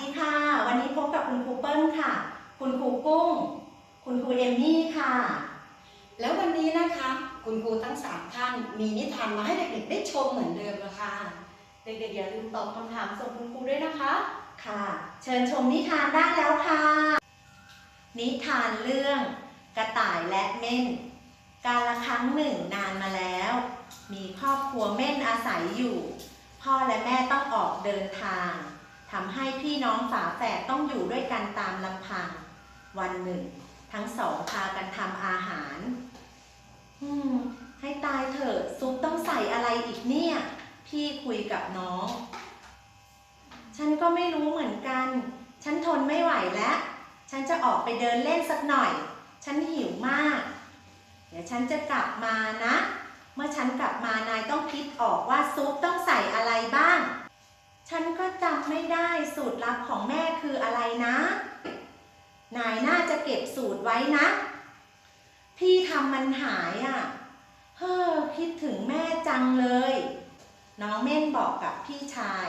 ดีค่ะ วันนี้พบกับคุณครูเปิ้ลค่ะ คุณครูกุ้ง คุณครูเอมมี่ค่ะ แล้ววันนี้นะคะ คุณครูทั้งสามท่านมีนิทานมาให้เด็กๆได้ชมเหมือนเดิมนะคะ เด็กๆอย่าลืมตอบคำถามส่งคุณครูด้วยนะคะ ค่ะ เชิญชมนิทานได้แล้วค่ะ นิทานเรื่อง กระต่ายและเม่น การละครั้งหนึ่งนานมาแล้ว มีครอบครัวเม่นอาศัยอยู่ พ่อและแม่ต้องออกเดินทาง ทำให้พี่น้องฝาแฝดต้องอยู่ด้วยกันตามลำพัง วันหนึ่ง ทั้งสองพากันทำอาหาร อืม ให้ตายเถอะซุปต้องใส่อะไรอีกเนี่ย พี่คุยกับน้อง ฉันก็ไม่รู้เหมือนกัน ฉันทนไม่ไหวแล้ว ฉันจะออกไปเดินเล่นสักหน่อย ฉันหิวมาก เดี๋ยวฉันจะกลับมานะ เมื่อฉันกลับมานายต้องคิดออกว่าซุปต้องใส่อะไรบ้าง ฉันก็จำไม่ได้สูตรลับของแม่คืออะไรนะ นายน่าจะเก็บสูตรไว้นะ พี่ทำมันหายอะ่ะ เฮ้อคิดถึงแม่จังเลย น้องเม่นบอกกับพี่ชาย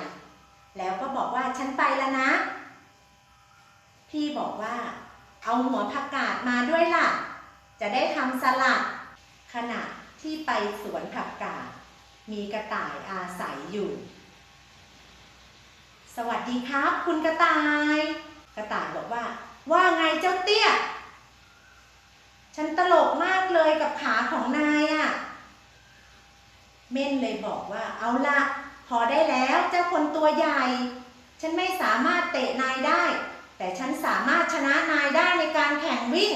แล้วก็บอกว่าฉันไปแล้วนะ พี่บอกว่า เอาหัวผักกาดมาด้วยล่ะ จะได้ทำสลัด ขณะที่ไปสวนผักกาดมีกระต่ายอาศัยอยู่ สวัสดีครับ คุณกระต่าย กระต่ายบอกว่า ว่าไงเจ้าเตี้ย ฉันตลกมากเลยกับขาของนายอะ่ะ เม่นเลยบอกว่าเอาละพอได้แล้วเจ้าคนตัวใหญ่ ฉันไม่สามารถเตะนายได้ แต่ฉันสามารถชนะนายได้ในการแข่งวิ่ง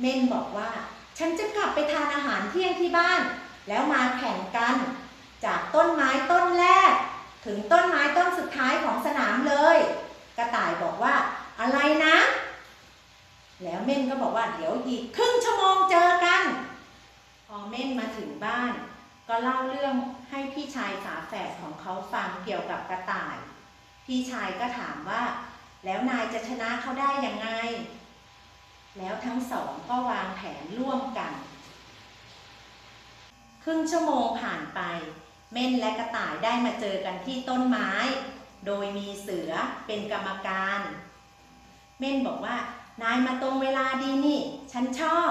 เม่นบอกว่า ฉันจะกลับไปทานอาหารเที่ยงที่บ้าน แล้วมาแข่งกัน จากต้นไม้ต้นแรก ถึงต้นไม้ต้นสุดท้ายของสนามเลย กระต่ายบอกว่าอะไรนะ แล้วเม่นก็บอกว่าเดี๋ยวอีกครึ่งชั่วโมงเจอกัน พอเม่นมาถึงบ้าน ก็เล่าเรื่องให้พี่ชายฝาแฝดของเขาฟังเกี่ยวกับกระต่าย พี่ชายก็ถามว่า แล้วนายจะชนะเขาได้ยังไง แล้วทั้งสองก็วางแผนร่วมกัน ครึ่งชั่วโมงผ่านไป เม่นและกระต่ายได้มาเจอกันที่ต้นไม้ โดยมีเสือเป็นกรรมการ เม่นบอกว่า นายมาตรงเวลาดีนี่ ฉันชอบ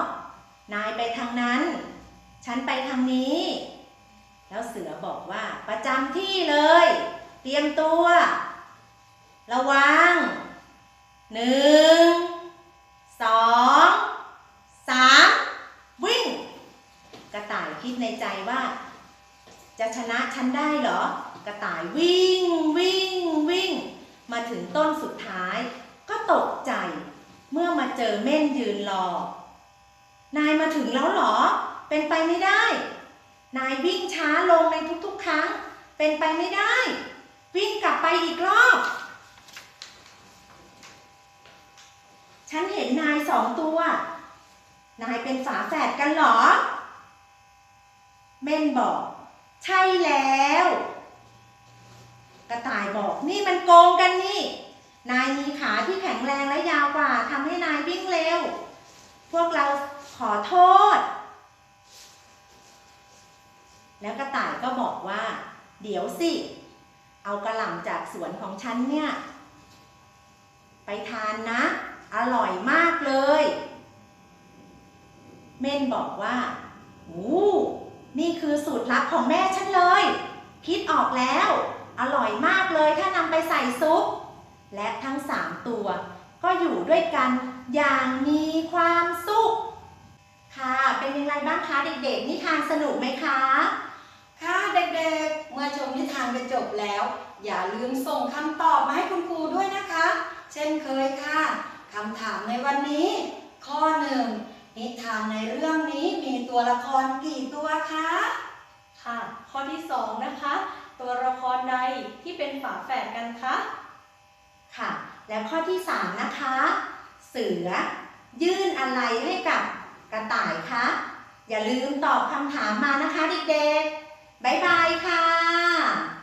นายไปทางนั้น ฉันไปทางนี้ แล้วเสือบอกว่าประจำที่เลย เตรียมตัว ระวังหนึ่งสองสามวิ่ง กระต่ายคิดในใจว่า จะชนะฉันได้เหรอ กระต่ายวิ่งวิ่งวิ่ง มาถึงต้นสุดท้าย ก็ตกใจ เมื่อมาเจอเม่นยืนรอ นายมาถึงแล้วเหรอ เป็นไปไม่ได้ นายวิ่งช้าลงในทุกๆ ครั้ง เป็นไปไม่ได้ วิ่งกลับไปอีกรอบ ฉันเห็นนายสองตัว นายเป็นฝาแฝดกันเหรอ เม่นบอก ใช่แล้ว กระต่ายบอกนี่มันโกงกันนี่ นายมีขาที่แข็งแรงและยาวกว่าทำให้นายวิ่งเร็ว พวกเราขอโทษ แล้วกระต่ายก็บอกว่า เดี๋ยวสิ เอากระหล่ำจากสวนของฉันเนี่ย ไปทานนะ อร่อยมากเลย เม่นบอกว่าโอ้ นี่คือสูตรลับของแม่ฉันเลย คิดออกแล้ว อร่อยมากเลยถ้านำไปใส่ซุป และทั้งสามตัว ก็อยู่ด้วยกันอย่างมีความสุข ค่ะ เป็นยังไงบ้างคะเด็กๆ นิทานสนุกไหมคะ ค่ะเด็กๆ เมื่อชมนิทานไปจบแล้ว อย่าลืมส่งคำตอบมาให้คุณครูด้วยนะคะ เช่นเคยค่ะคำถามในวันนี้ ข้อหนึ่งนิทานในเรื่องนี้มี ตัวละครกี่ตัวคะ ค่ะ ข้อที่สองนะคะ ตัวละครใดที่เป็นฝาแฝดกันคะ ค่ะ แล้วข้อที่3นะคะ เสือ ยื่นอะไรให้กับกระต่ายคะ อย่าลืมตอบคำถามมานะคะเด็กๆ บ๊ายบายค่ะ